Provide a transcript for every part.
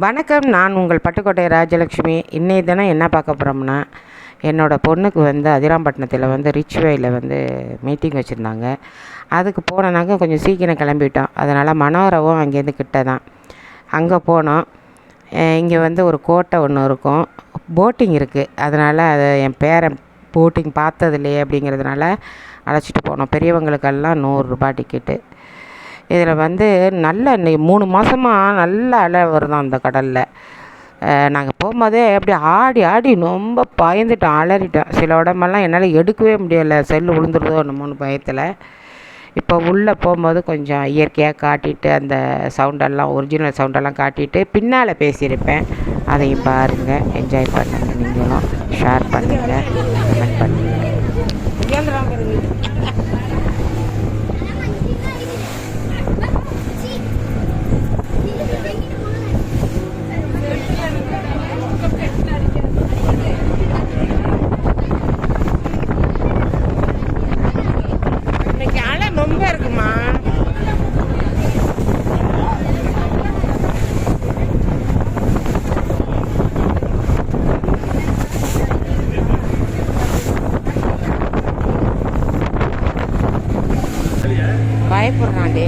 வணக்கம் நான் உங்கள் பட்டுக்கோட்டை ராஜலக்ஷ்மி. இன்றைய தினம் என்ன பார்க்க போகிறோம்னா என்னோடய பொண்ணுக்கு வந்து அதிராம்பட்டினத்தில் வந்து ரிச்வேயில் வந்து மீட்டிங் வச்சுருந்தாங்க. அதுக்கு போனனாக்க கொஞ்சம் சீக்கிரம் கிளம்பிட்டோம். அதனால் மனோரவும் அங்கேருந்து கிட்ட தான். அங்கே போனோம். இங்கே வந்து ஒரு கோட்டை ஒன்று இருக்கும். போட்டிங் இருக்குது அதனால் அதை என் பேரன் போட்டிங் பார்த்ததில்லையே அப்படிங்கிறதுனால அழைச்சிட்டு போனோம். பெரியவங்களுக்கெல்லாம் நூறுரூபா டிக்கெட்டு இதில் வந்து நல்ல இன்னைக்கு மூணு மாதமாக நல்ல அலை வருதாம் அந்த கடலில். நாங்கள் போகும்போதே அப்படி ஆடி ஆடி ரொம்ப பயந்துட்டோம் அலறிட்டோம். சில உடம்பெல்லாம் என்னால் எடுக்கவே முடியலை. செல்லு விழுந்துருதோ என்னமோன்னு பயத்தில். இப்போ உள்ளே போகும்போது கொஞ்சம் இயற்கையாக காட்டிட்டு அந்த சவுண்டெல்லாம் ஒரிஜினல் சவுண்டெல்லாம் காட்டிட்டு பின்னால் பேசியிருப்பேன். அதையும் பாருங்கள் என்ஜாய் பண்ணுங்கள் நீங்களும் ஷேர் பண்ணுங்கள் கமெண்ட் பண்ணுங்கள் இன்னைக்கு அலை ரொம்ப இருக்குமா? பயப்படுறாண்டே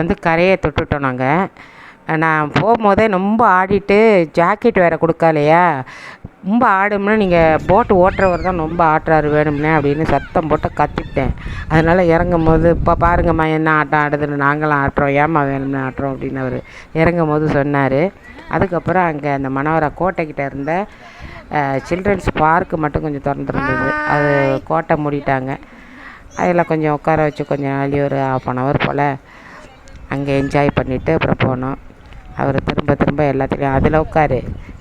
வந்து கரையை தொட்டுட்டோம் நாங்கள் நான் போகும்போதே ரொம்ப ஆடிட்டு ஜாக்கெட் வேறு கொடுக்கலையா? ரொம்ப ஆடும்னா நீங்கள் போட்டு ஓட்டுறவர் தான் ரொம்ப ஆட்டுறாரு வேணும்னே அப்படின்னு சத்தம் போட்டு கத்திட்டேன். அதனால் இறங்கும் போது இப்போ பாருங்கம்மா என்ன ஆட்டம் ஆடுதுன்னு நாங்களும் ஆட்டுறோம். ஏம்மா வேணும்னு ஆட்டுறோம்? அப்படின்னு அவர் இறங்கும் போது சொன்னார். அதுக்கப்புறம் அங்கே அந்த மனோரா கோட்டைக்கிட்ட இருந்த சில்ட்ரன்ஸ் பார்க்கு மட்டும் கொஞ்சம் திறந்துருந்தது. அது கோட்டை மூடிட்டாங்க. அதில் கொஞ்சம் உட்கார வச்சு கொஞ்சம் நாளி ஒரு ஆஃப் அன் ஹவர் போல் அங்கே என்ஜாய் பண்ணிவிட்டு அப்புறம் போனோம். அவர் திரும்ப திரும்ப எல்லாத்துலேயும் அதில் உட்காரு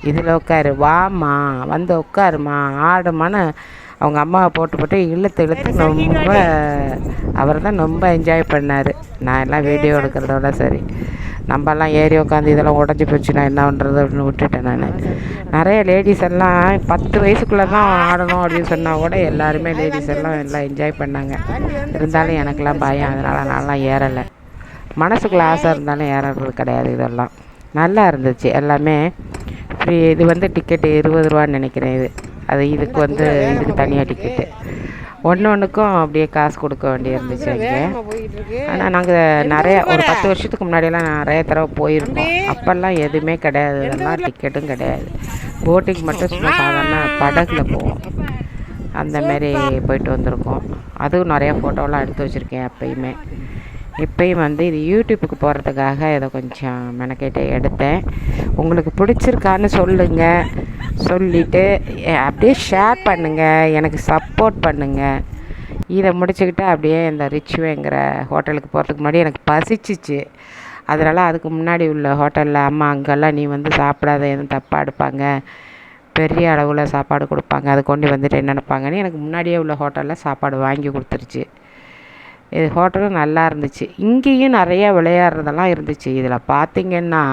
இதில் உட்காரு வாம்மா வந்து உட்காருமா ஆடுமான்னு அவங்க அம்மாவை போட்டு போட்டு இழுத்து இழுத்து ரொம்ப அவர் தான் ரொம்ப என்ஜாய் பண்ணார். நான் எல்லாம் வீடியோ எடுக்கிறதோட சரி. நம்மலாம் ஏறி உட்காந்து இதெல்லாம் உடஞ்சி போச்சு நான் என்ன பண்ணுறது அப்படின்னு விட்டுட்டேன் நான். நிறைய லேடிஸ் எல்லாம் பத்து வயசுக்குள்ளே தான் ஆடணும் அப்படின்னு சொன்னால் கூட எல்லாருமே லேடிஸ் எல்லாம் எல்லாம் என்ஜாய் பண்ணாங்க. இருந்தாலும் எனக்கெல்லாம் பயம். அதனால் நான்லாம் ஏறலை. மனசுக்குள்ள ஆசை இருந்தாலும் ஏறது கிடையாது இதெல்லாம். நல்லா இருந்துச்சு எல்லாமே. ஃப்ரீ இது வந்து டிக்கெட்டு இருபது ரூபான்னு நினைக்கிறேன் இது. அது இதுக்கு வந்து இதுக்கு தனியாக டிக்கெட்டு ஒன்று ஒன்றுக்கும் அப்படியே காசு கொடுக்க வேண்டியிருந்துச்சு அங்கே. ஆனால் நாங்கள் நிறைய ஒரு பத்து வருஷத்துக்கு முன்னாடியெல்லாம் நிறைய தடவை போயிருக்கோம் அப்போல்லாம் எதுவுமே கிடையாது. இதெல்லாம் டிக்கெட்டும் கிடையாது. போட்டிங் மட்டும் சும்மா சாதாரண படகுல போவோம். அந்தமாரி போயிட்டு வந்திருக்கோம். அதுவும் நிறையா ஃபோட்டோலாம் எடுத்து வச்சுருக்கேன் எப்பயுமே. இப்பயும் வந்து இது யூடியூப்புக்கு போகிறதுக்காக இதை கொஞ்சம் மெனக்கேட்டு எடுத்தேன். உங்களுக்கு பிடிச்சிருக்கான்னு சொல்லுங்கள் சொல்லிவிட்டு அப்படியே ஷேர் பண்ணுங்கள் எனக்கு சப்போர்ட் பண்ணுங்கள் இதை முடிச்சுக்கிட்டு அப்படியே இந்த ரிச்சுவேங்கிற ஹோட்டலுக்கு போகிறதுக்கு முன்னாடி எனக்கு பசிச்சிச்சு. அதனால் அதுக்கு முன்னாடி உள்ள ஹோட்டலில் அம்மா அங்கெல்லாம் நீ வந்து சாப்பிடாத எதுவும் தப்பாக எடுப்பாங்க. பெரிய அளவில் சாப்பாடு கொடுப்பாங்க. அது கொண்டு வந்துட்டு என்ன நினைப்பாங்கன்னு எனக்கு முன்னாடியே உள்ள ஹோட்டலில் சாப்பாடு வாங்கி கொடுத்துருச்சு. இது ஹோட்டலும் நல்லா இருந்துச்சு. இங்கேயும் நிறையா விளையாடுறதெல்லாம் இருந்துச்சு. இதில் பார்த்திங்கன்னா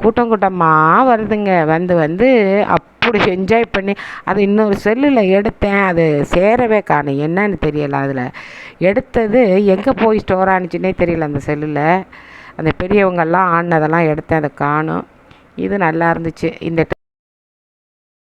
கூட்டம் கூட்டமாக வருதுங்க. வந்து வந்து அப்படி என்ஜாய் பண்ணி அது இன்னொரு செல்லில் எடுத்தேன். அது சேரவே காணும். என்னன்னு தெரியலை அதில். எடுத்தது எங்கே போய் ஸ்டோர் ஆனுச்சுன்னே தெரியல அந்த செல்லில். அந்த பெரியவங்கெல்லாம் ஆடினதெல்லாம் எடுத்தேன். அதை காணும். இது நல்லா இருந்துச்சு. இந்த